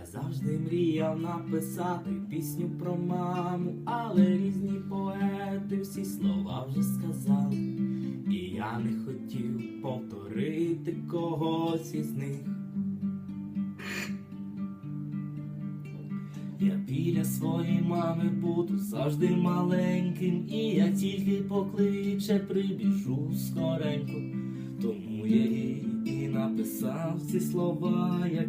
Я завжди мріяв написати пісню про маму, але різні поети всі слова вже сказали. І я не хотів повторити когось із них. Я біля своєї мами буду завжди маленьким, і я тільки покличе прибіжу скоренько. Тому я їй і написав ці слова, як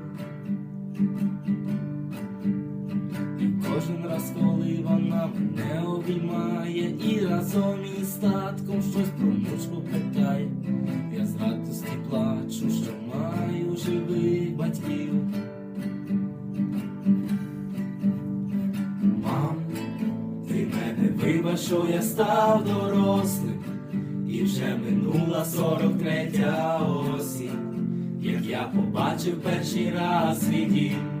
Кожен раз, коли вона мене обіймає, і разом із статком щось про внучку питає. Я з радості плачу, що маю живих батьків. Мам, ти мене вибач, що я став дорослим, і вже минула сорок третя осінь, як я побачив перший раз свій дім.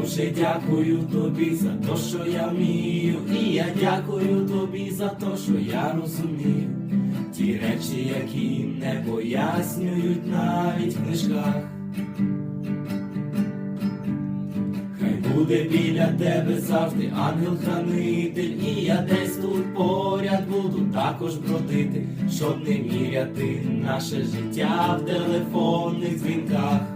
Дуже дякую тобі за те, що я вмію, і я дякую тобі за те, що я розумію. Ті речі, які не пояснюють навіть в книжках. Хай буде біля тебе завжди ангел-хранитель, і я десь тут поряд буду також бродити, щоб не міряти наше життя в телефонних дзвінках.